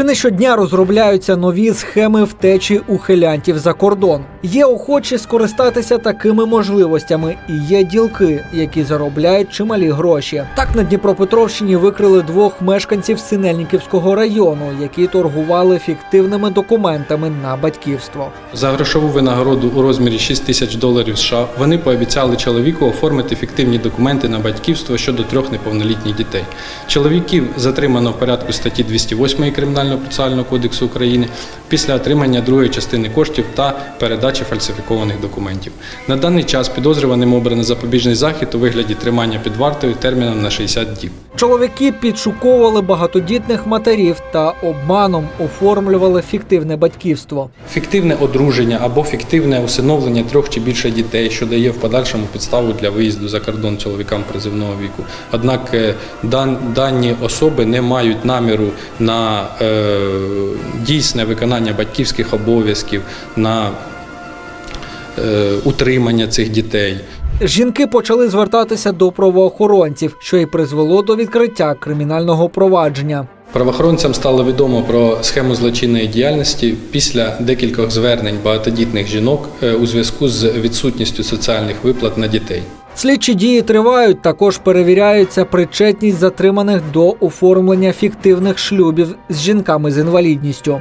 Чи не щодня розробляються нові схеми втечі ухилянтів за кордон? Є охочі скористатися такими можливостями, і є ділки, які заробляють чималі гроші. Так на Дніпропетровщині викрили двох мешканців Синельниківського району, які торгували фіктивними документами на батьківство. За грошову винагороду у розмірі 6 тисяч доларів США вони пообіцяли чоловіку оформити фіктивні документи на батьківство щодо трьох неповнолітніх дітей. Чоловіків затримано в порядку статті 208 Кримінального процесуального кодексу України після отримання другої частини коштів та передачі фальсифікованих документів. На даний час підозрюваним обрано запобіжний захід у вигляді тримання під вартою терміном на 60 діб. Чоловіки підшуковували багатодітних матерів та обманом оформлювали фіктивне батьківство. Фіктивне одруження або фіктивне усиновлення трьох чи більше дітей, що дає в подальшому підставу для виїзду за кордон чоловікам призивного віку. Однак е, дані особи не мають наміру на е, дійсне виконання батьківських обов'язків, на е, утримання цих дітей. Жінки почали звертатися до правоохоронців, що й призвело до відкриття кримінального провадження. Правоохоронцям стало відомо про схему злочинної діяльності після декількох звернень багатодітних жінок е, у зв'язку з відсутністю соціальних виплат на дітей. Слідчі дії тривають. Також перевіряється причетність затриманих до оформлення фіктивних шлюбів з жінками з інвалідністю.